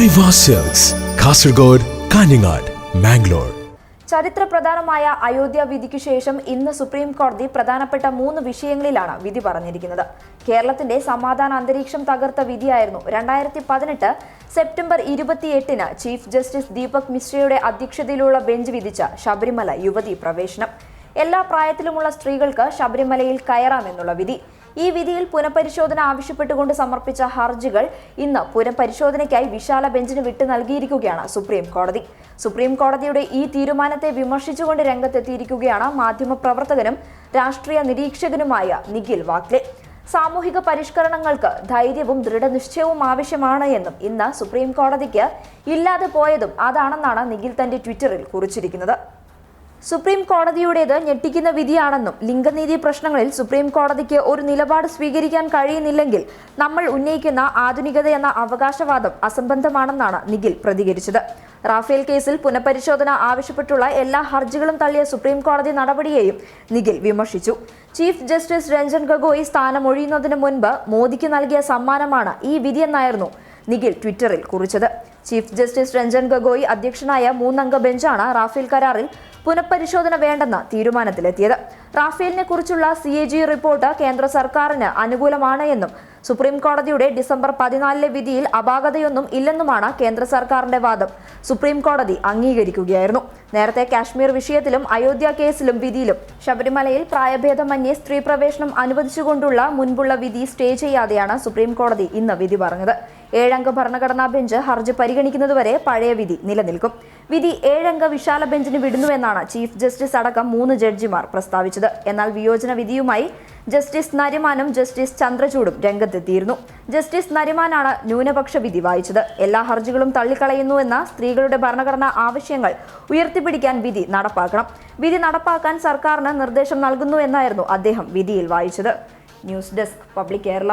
Aiwa sales Kasaragod Kanhangad Mangalore ചരിത്ര പ്രധാനമായ അയോധ്യ വിധിക്കു ശേഷം ഇന്ന് സുപ്രീം കോടതി പ്രധാനപ്പെട്ട മൂന്ന് വിഷയങ്ങളിലാണ് വിധി പറഞ്ഞിരിക്കുന്നത്. കേരളത്തിന്റെ സമാധാന അന്തരീക്ഷം തകർത്ത വിധിയായിരുന്നു രണ്ടായിരത്തി പതിനെട്ട് സെപ്റ്റംബർ ഇരുപത്തിയെട്ടിന് ചീഫ് ജസ്റ്റിസ് ദീപക് മിശ്രയുടെ അധ്യക്ഷതയിലുള്ള ബെഞ്ച് വിധിച്ച ശബരിമല യുവതി പ്രവേശനം. എല്ലാ പ്രായത്തിലുമുള്ള സ്ത്രീകൾക്ക് ശബരിമലയിൽ കയറാമെന്നുള്ള വിധി. ഈ വിധിയിൽ പുനഃപരിശോധന ആവശ്യപ്പെട്ടുകൊണ്ട് സമർപ്പിച്ച ഹർജികൾ ഇന്ന് പുനഃപരിശോധനയ്ക്കായി വിശാല ബെഞ്ചിന് വിട്ടു നൽകിയിരിക്കുകയാണ് സുപ്രീം കോടതി. സുപ്രീം കോടതിയുടെ ഈ തീരുമാനത്തെ വിമർശിച്ചുകൊണ്ട് രംഗത്തെത്തിയിരിക്കുകയാണ് മാധ്യമപ്രവർത്തകനും രാഷ്ട്രീയ നിരീക്ഷകനുമായ നിഖിൽ വാക്ലെ. സാമൂഹിക പരിഷ്കരണങ്ങൾക്ക് ധൈര്യവും ദൃഢനിശ്ചയവും ആവശ്യമാണ് എന്നും ഇന്ന് സുപ്രീം കോടതിക്ക് ഇല്ലാതെ പോയതും അതാണെന്നാണ് നിഖിൽ തന്റെ ട്വിറ്ററിൽ കുറിച്ചിരിക്കുന്നത്. സുപ്രീം കോടതിയുടേത് ഞെട്ടിക്കുന്ന വിധിയാണെന്നും ലിംഗനീതി പ്രശ്നങ്ങളിൽ സുപ്രീം കോടതിക്ക് ഒരു നിലപാട് സ്വീകരിക്കാൻ കഴിയുന്നില്ലെങ്കിൽ നമ്മൾ ഉന്നയിക്കുന്ന ആധുനികത എന്ന അവകാശവാദം അസംബന്ധമാണെന്നാണ് നിഖിൽ പ്രതികരിച്ചത്. റാഫേൽ കേസിൽ പുനഃപരിശോധന ആവശ്യപ്പെട്ടുള്ള എല്ലാ ഹർജികളും തള്ളിയ സുപ്രീം കോടതി നടപടിയെയും നിഖിൽ വിമർശിച്ചു. ചീഫ് ജസ്റ്റിസ് രഞ്ജൻ ഗൊഗോയ് സ്ഥാനമൊഴിയുന്നതിന് മുൻപ് മോദിക്ക് നൽകിയ സമ്മാനമാണ് ഈ വിധിയെന്നായിരുന്നു നിഖിൽ ട്വിറ്ററിൽ കുറിച്ചത്. ചീഫ് ജസ്റ്റിസ് രഞ്ജൻ ഗൊഗോയി അധ്യക്ഷനായ മൂന്നംഗ ബെഞ്ചാണ് റാഫേൽ കരാറിൽ പുനഃപരിശോധന വേണ്ടെന്ന തീരുമാനത്തിലെത്തിയത്. റാഫേലിനെ കുറിച്ചുള്ള സി എ ജി റിപ്പോർട്ട് കേന്ദ്ര സർക്കാരിന് അനുകൂലമാണ് എന്നും സുപ്രീം കോടതിയുടെ ഡിസംബർ പതിനാലിലെ വിധിയിൽ അപാകതയൊന്നും ഇല്ലെന്നുമാണ് കേന്ദ്ര സർക്കാരിന്റെ വാദം. സുപ്രീം കോടതി അംഗീകരിക്കുകയായിരുന്നു. നേരത്തെ കാശ്മീർ വിഷയത്തിലും അയോധ്യ കേസിലും വിധിയിലും ശബരിമലയിൽ പ്രായഭേദമന്യേ സ്ത്രീ പ്രവേശനം അനുവദിച്ചുകൊണ്ടുള്ള മുൻപുള്ള വിധി സ്റ്റേ ചെയ്യാതെയാണ് സുപ്രീം കോടതി ഇന്ന് വിധി പറഞ്ഞത്. ഏഴംഗ ഭരണഘടനാ ബെഞ്ച് ഹർജി പരിഗണിക്കുന്നതുവരെ പഴയ വിധി നിലനിൽക്കും. വിധി ഏഴംഗ വിശാല ബെഞ്ചിന് വിടുന്നുവെന്നാണ് ചീഫ് ജസ്റ്റിസ് അടക്കം മൂന്ന് ജഡ്ജിമാർ പ്രസ്താവിച്ചത്. എന്നാൽ വിയോജന വിധിയുമായി ജസ്റ്റിസ് നരിമാനും ജസ്റ്റിസ് ചന്ദ്രചൂഡും രംഗത്തെത്തിയിരുന്നു. ജസ്റ്റിസ് നരിമാനാണ് ന്യൂനപക്ഷ വിധി വായിച്ചത്. എല്ലാ ഹർജികളും തള്ളിക്കളയുന്നുവെന്ന സ്ത്രീകളുടെ ഭരണഘടനാ ആവശ്യങ്ങൾ ഉയർത്തിപ്പിടിക്കാൻ വിധി നടപ്പാക്കണം. വിധി നടപ്പാക്കാൻ സർക്കാരിന് നിർദ്ദേശം നൽകുന്നു എന്നായിരുന്നു അദ്ദേഹം വിധിയിൽ വായിച്ചത്. News desk public Kerala.